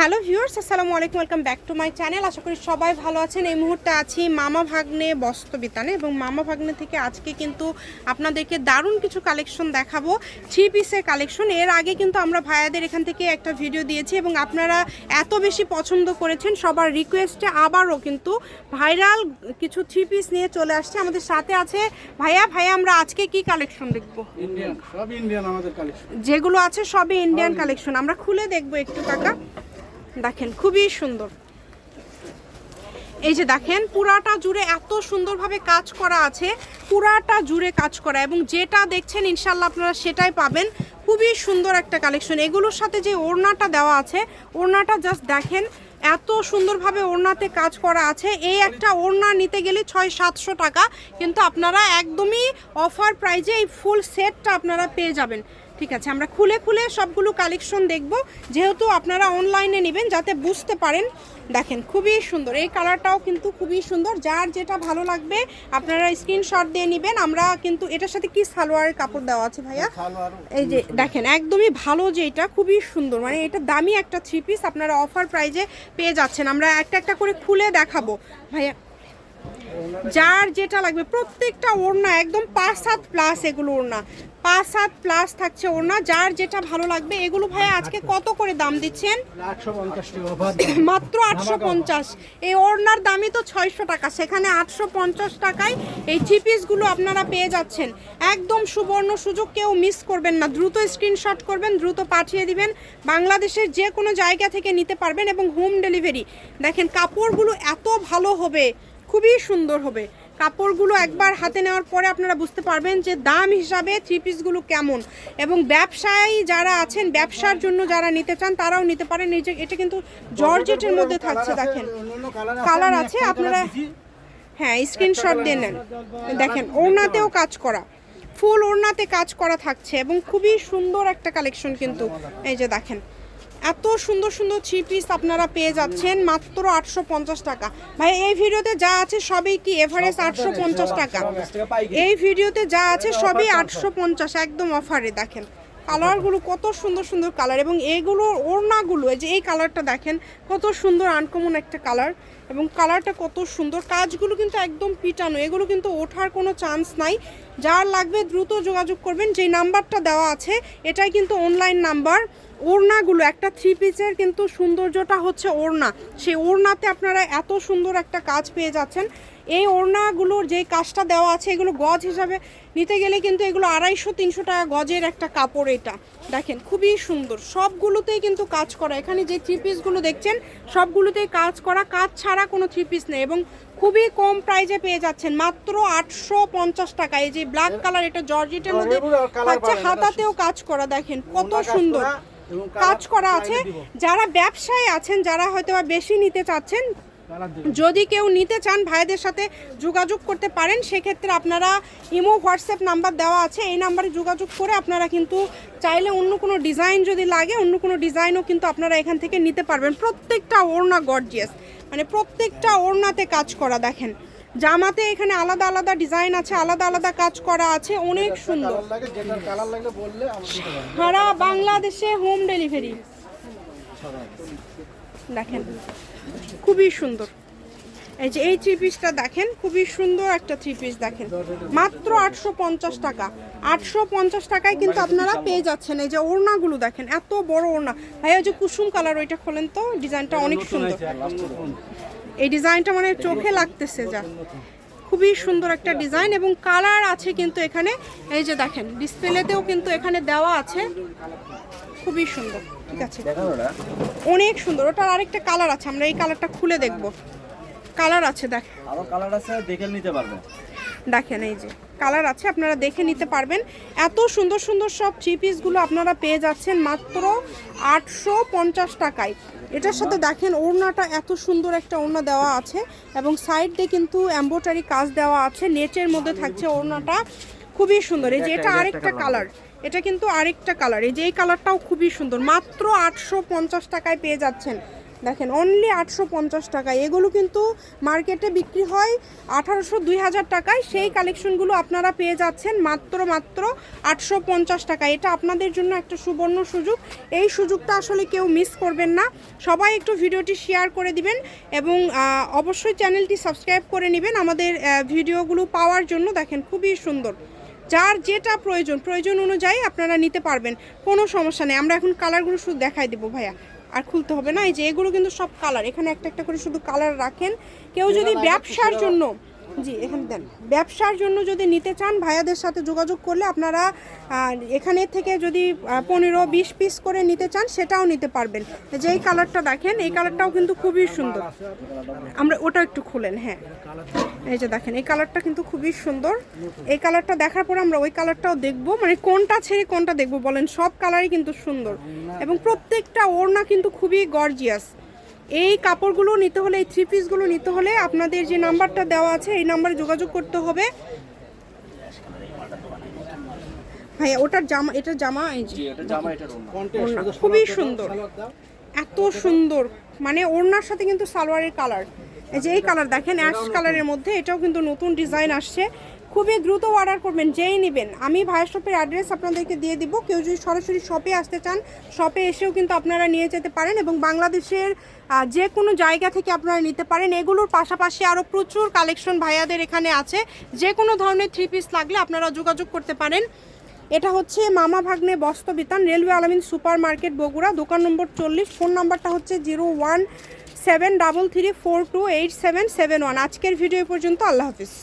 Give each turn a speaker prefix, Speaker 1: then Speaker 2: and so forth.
Speaker 1: Hello viewers আসসালামু আলাইকুম welcome back to my channel. আশা করি সবাই ভালো আছেন। এই মুহূর্তে আছি মামা ভাগ্নে বস্তবিতানে এবং মামা ভাগ্নে থেকে আজকে কিন্তু আপনাদেরকে দারুণ কিছু কালেকশন দেখাবো। থ্রি পিসের কালেকশন। এর আগে কিন্তু আমরা ভাইয়াদের এখান থেকে একটা ভিডিও দিয়েছি এবং আপনারা এত বেশি পছন্দ করেছেন সবার রিকোয়েস্টে আবারও কিন্তু ভাইরাল কিছু থ্রি পিস নিয়ে চলে আসছে। আমাদের সাথে আছে ভাইয়া। ভাইয়া আমরা আজকে কি কালেকশন দেখব?
Speaker 2: ইন্ডিয়ান সব ইন্ডিয়ান আমাদের কালেকশন।
Speaker 1: যেগুলো আছে সবই ইন্ডিয়ান কালেকশন। আমরা খুলে দেখব একটু টাকা দেখেন, খুবই সুন্দর। এই যে দেখেন, পুরাটা জুড়ে এত সুন্দরভাবে কাজ করা আছে, পুরাটা জুড়ে কাজ করা, এবং যেটা দেখছেন ইনশাল্লাহ আপনারা সেটাই পাবেন। খুবই সুন্দর একটা কালেকশন। এগুলোর সাথে যে ওড়নাটা দেওয়া আছে, ওড়নাটা জাস্ট দেখেন, এত সুন্দরভাবে ওড়নাতে কাজ করা আছে। এই একটা ওড়না নিতে গেলে ছয়, সাতশো টাকা, কিন্তু আপনারা একদমই অফার প্রাইজে এই ফুল সেটটা আপনারা পেয়ে যাবেন। ঠিক আছে আমরা খুলে খুলে সবগুলো কালেকশন দেখব। যেহেতু আপনারা অনলাইনে নেবেন যাতে বুঝতে পারেন। দেখেন খুবই সুন্দর। এই কালারটাও কিন্তু খুবই সুন্দর। যার যেটা ভালো লাগবে আপনারা স্ক্রিনশট দিয়ে নেবেন। আমরা কিন্তু এটার সাথে কি সালোয়ারের কাপড় দেওয়া আছে ভাইয়া? এই যে দেখেন একদমই ভালো যে এটা খুবই সুন্দর। মানে এটা দামি একটা থ্রি পিস আপনারা অফার প্রাইজে পেয়ে যাচ্ছেন। আমরা একটা একটা করে খুলে দেখাবো। ভাইয়া যার যেটা লাগবে প্রত্যেকটা ওড়না একদম পাঁচ সাত প্লাস এগুলো ওড়না। পাঁচ হাত প্লাস থাকছে ওড়না যার যেটা ভালো লাগবে এগুলো ভাইয়া আজকে কত করে দাম দিচ্ছেন? মাত্র আটশো পঞ্চাশ। এই ওড়নার দামই তো ছয়শো টাকা সেখানে আটশো পঞ্চাশ টাকায় এই থ্রি পিসগুলো আপনারা পেয়ে যাচ্ছেন। একদম সুবর্ণ সুযোগ কেউ মিস করবেন না। দ্রুত স্ক্রিনশট করবেন দ্রুত পাঠিয়ে দিবেন। বাংলাদেশের যে কোনো জায়গা থেকে নিতে পারবেন এবং হোম ডেলিভারি দেখেন কাপড়গুলো এত ভালো হবে খুবই সুন্দর হবে। কাপড়গুলো একবার হাতে নেওয়ার পরে আপনারা বুঝতে পারবেন যে দাম হিসাবে থ্রি পিসগুলো কেমন। এবং ব্যবসায়ী যারা আছেন, ব্যবসার জন্য যারা নিতে চান, তারাও নিতে পারেন। এই যে, এটা কিন্তু জর্জেটের মধ্যে থাকছে, দেখেন। কালার আছে, আপনারা হ্যাঁ স্ক্রিনশট দিয়ে নেন। দেখেন, ওড়নাতেও কাজ করা। ফুল ওড়নাতে কাজ করা থাকছে এবং খুবই সুন্দর একটা কালেকশন কিন্তু। এই যে, দেখেন। এত সুন্দর সুন্দর থ্রি পিস আপনারা পেয়ে যাচ্ছেন মাত্র আটশো পঞ্চাশ টাকা। ভাই এই ভিডিওতে যা আছে সবই কি এভারেজ আটশো পঞ্চাশ টাকা? এই ভিডিওতে যা আছে সবই আটশো পঞ্চাশ একদম অফারে দেখেন। কালারগুলো কত সুন্দর সুন্দর কালার এবং এইগুলোর ওড়নাগুলো এই যে এই কালারটা দেখেন কত সুন্দর আনকমন একটা কালার এবং কালারটা কত সুন্দর। কাজগুলো কিন্তু একদম পিটানো এগুলো কিন্তু ওঠার কোনো চান্স নাই। যার লাগবে দ্রুত যোগাযোগ করবেন যে নাম্বারটা দেওয়া আছে এটাই কিন্তু অনলাইন নাম্বার ওড়নাগুলো একটা থ্রি পিসের কিন্তু সৌন্দর্যটা হচ্ছে ওড়না। সেই ওড়নাতে আপনারা এত সুন্দর একটা কাজ পেয়ে যাচ্ছেন। এই ওড়নাগুলোর যে কাজটা দেওয়া আছে এগুলো গজ হিসাবে নিতে গেলে কিন্তু এগুলো আড়াইশো তিনশো টাকা গজের একটা কাপড় এটা। দেখেন খুবই সুন্দর। সবগুলোতেই কিন্তু কাজ করা। এখানে যে থ্রি পিসগুলো দেখছেন সবগুলোতেই কাজ করা। কাজ ছাড়া কোনো থ্রি পিস নেই এবং খুবই কম প্রাইজে পেয়ে যাচ্ছেন। মাত্র আটশো পঞ্চাশ টাকা। এই যে ব্ল্যাক কালার এটা জর্জেটের মধ্যে হাতাতেও কাজ করা। দেখেন কত সুন্দর। কাজ করা আছে যারা ব্যবসায় আছেন যারা হয়তো বেশি নিতে চাচ্ছেন যদি কেউ নিতে চান ভাইদের সাথে যোগাযোগ করতে পারেন সেক্ষেত্রে আপনারা ইমো হোয়াটসঅ্যাপ নাম্বার দেওয়া আছে এই নাম্বারে যোগাযোগ করে আপনারা কিন্তু চাইলে অন্য কোনো ডিজাইন যদি লাগে অন্য কোনো ডিজাইনও কিন্তু আপনারা এখান থেকে নিতে পারবেন। প্রত্যেকটা ওড়না গর্জিয়াস মানে প্রত্যেকটা ওড়নাতে কাজ করা দেখেন। জামাতে এখানে আলাদা আলাদা ডিজাইন আছে আলাদা আলাদা কাজ করা আছে অনেক সুন্দর। সারা বাংলাদেশে হোম ডেলিভারি। দেখেন খুবই সুন্দর। এই যে এই থ্রি পিসটা দেখেন খুবই সুন্দর একটা থ্রি পিস দেখেন। মাত্র আটশো পঞ্চাশ টাকা। আটশো পঞ্চাশ টাকায় কিন্তু আপনারা পেয়ে যাচ্ছেন। এই যে ওড়নাগুলো দেখেন এত বড় ওড়না। ভাই ওই যে কুসুম কালার ওইটা খোলেন তো? ডিজাইনটা অনেক সুন্দর। এই ডিজাইনটা মানে চোখে লাগতেছে যা। খুবই সুন্দর একটা ডিজাইন এবং কালার আছে কিন্তু এখানে। এই যে দেখেন ডিসপ্লেতেও কিন্তু এখানে দেওয়া আছে। খুবই সুন্দর ঠিক আছে। অনেক সুন্দর ওটার আরেকটা কালার আছে আমরা এই কালারটা খুলে দেখব। কালার আছে দেখ।
Speaker 3: আরও কালার আছে দেখে নিতে পারবেন।
Speaker 1: দেখেন এই যে কালার আছে আপনারা দেখে নিতে পারবেন। এত সুন্দর সুন্দর সব থ্রি পিসগুলো আপনারা পেয়ে যাচ্ছেন মাত্র আটশো পঞ্চাশ টাকায়। এটার সাথে দেখেন ওড়নাটা এত সুন্দর একটা ওড়না দেওয়া আছে এবং সাইড দিয়ে কিন্তু এম্বোটারি কাজ দেওয়া আছে নেটের মধ্যে থাকছে ওড়নাটা। খুবই সুন্দর। এই যে এটা আরেকটা কালার এটা কিন্তু আরেকটা কালার এই যে এই কালারটাও খুবই সুন্দর। মাত্র আটশো পঞ্চাশ টাকায় পেয়ে যাচ্ছেন। দেখেন অনলি আটশো পঞ্চাশ টাকায় এগুলো কিন্তু মার্কেটে বিক্রি হয় আঠারোশো দুই হাজার টাকায়। সেই কালেকশনগুলো আপনারা পেয়ে যাচ্ছেন মাত্র মাত্র আটশো পঞ্চাশ টাকা। এটা আপনাদের জন্য একটা সুবর্ণ সুযোগ। এই সুযোগটা আসলে কেউ মিস করবেন না। সবাই একটু ভিডিওটি শেয়ার করে দিবেন এবং অবশ্যই চ্যানেলটি সাবস্ক্রাইব করে নেবেন আমাদের ভিডিওগুলো পাওয়ার জন্য। দেখেন, খুবই সুন্দর। যার যেটা প্রয়োজন প্রয়োজন অনুযায়ী আপনারা নিতে পারবেন। কোনো সমস্যা নেই। আমরা এখন কালারগুলো শুধু দেখাই দেবো, ভাইয়া। আর খুলতে হবে না। এই যে এগুলো কিন্তু সব কালার এখানে একটা একটা করে শুধু কালার রাখেন। কেউ যদি ব্যবসার জন্য জি, এখানে দেন। ব্যবসার জন্য যদি নিতে চান, ভাইয়াদের সাথে যোগাযোগ করলে আপনারা এখানে থেকে যদি পনেরো বিশ পিস করে নিতে চান, সেটাও নিতে পারবেন। যে এই কালারটা দেখেন, এই কালারটাও কিন্তু খুবই সুন্দর। আমরা ওটা একটু খুলেন হ্যাঁ। এই যে দেখেন, এই কালারটা কিন্তু খুবই সুন্দর। এই কালারটা দেখার পর আমরা ওই কালারটাও দেখব। মানে কোনটা ছেড়ে কোনটা দেখব বলেন, সব কালারই কিন্তু সুন্দর। এবং প্রত্যেকটা ওড়না কিন্তু খুবই গর্জিয়াস এই কাপড়গুলো নিতে হলে এই থ্রি পিসগুলো নিতে হলে আপনাদের যে নাম্বারটা দেওয়া আছে এই নাম্বারে যোগাযোগ করতে হবে। ভাইয়া ওটার জামা এটার জামা এই
Speaker 3: এটা জামা
Speaker 1: খুবই সুন্দর। এত সুন্দর। মানে ওড়নার সাথে কিন্তু সালোয়ারের কালার। এই যে এই কালার দেখেন অ্যাশ কালারের মধ্যে এটাও কিন্তু নতুন ডিজাইন আসছে। খুবই দ্রুত অর্ডার করবেন, যেই নেবেন। আমি ভাইয়ের শপের অ্যাড্রেস আপনাদেরকে দিয়ে দিব। কেউ যদি সরাসরি শপে আসতে চান শপে এসেও কিন্তু আপনারা নিয়ে যেতে পারেন এবং বাংলাদেশের যে কোনো জায়গা থেকে আপনারা নিতে পারেন। এগুলোর পাশাপাশি আরও প্রচুর কালেকশন ভাইয়াদের এখানে আছে। যে কোনো ধরনের থ্রি পিস লাগলে আপনারা যোগাযোগ করতে পারেন। এটা হচ্ছে Mama Bhagne Bastrabitan railway Alamin super market Bogura, দোকান নম্বর চল্লিশ। ফোন নাম্বারটা হচ্ছে zero one seven double three four two eight seven seven one. আজকের ভিডিও পর্যন্ত আল্লাহ হাফিজ।